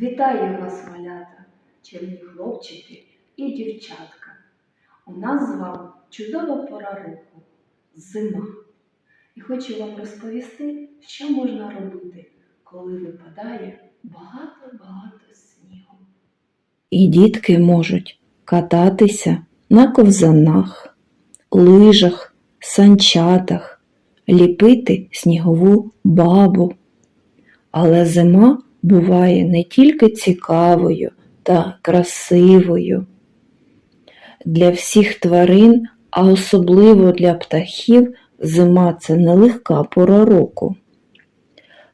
Вітаю вас, малята, чарівні хлопчики і дівчатка. У нас з вами чудова пора року зима. І хочу вам розповісти, що можна робити, коли випадає багато-багато снігу. І дітки можуть кататися на ковзанах, лижах, санчатах, ліпити снігову бабу. Але зима буває не тільки цікавою та красивою. Для всіх тварин, а особливо для птахів, зима це нелегка пора року.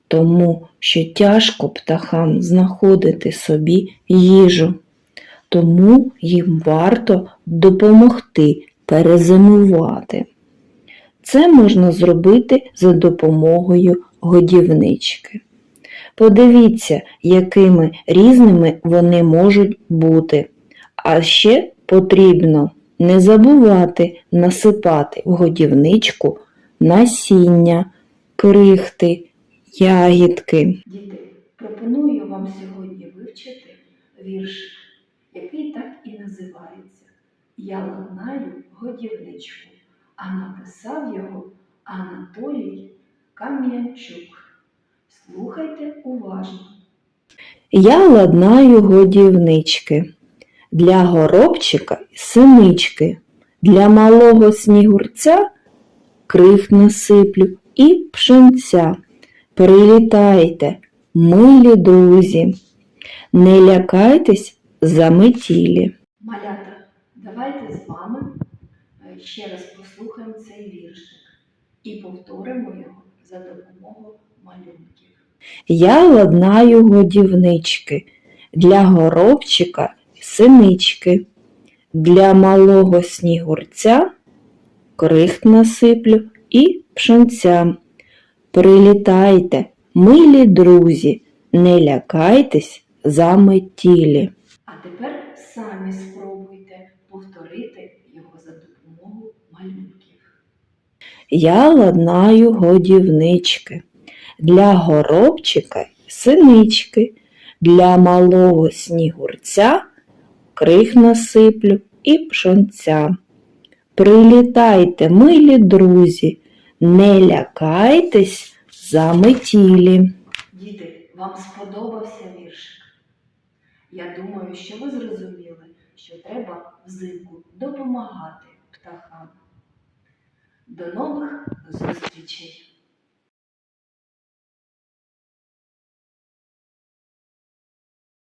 Тому що тяжко птахам знаходити собі їжу, тому їм варто допомогти перезимувати. Це можна зробити за допомогою годівнички. Подивіться, якими різними вони можуть бути. А ще потрібно не забувати насипати в годівничку насіння, крихти, ягідки. Діти, пропоную вам сьогодні вивчити віршик, який так і називається Я ладнаю годівничку, а написав його Анатолій Кам'янчук. Слухайте уважно. Я ладнаю годівнички для горобчика синички, для малого снігурця крих насиплю і пшенця. Прилітайте, милі друзі, не лякайтесь заметілі. Малята, давайте з вами е, ще раз послухаємо цей віршик і повторимо його за допомогою малюнків. Я ладнаю годівнички для горобчика синички, для малого снігурця крихт насиплю і пшенця. Прилітайте, милі друзі, не лякайтесь заметілі. А тепер самі спробуйте повторити його за допомогою малюнків. Я ладнаю годівнички для горобчика синички, для малого снігурця крих насиплю і пшенця. Прилітайте, милі друзі, не лякайтесь заметілі. Діти, вам сподобався віршик? Я думаю, що ви зрозуміли, що треба взимку допомагати птахам. До нових зустрічей!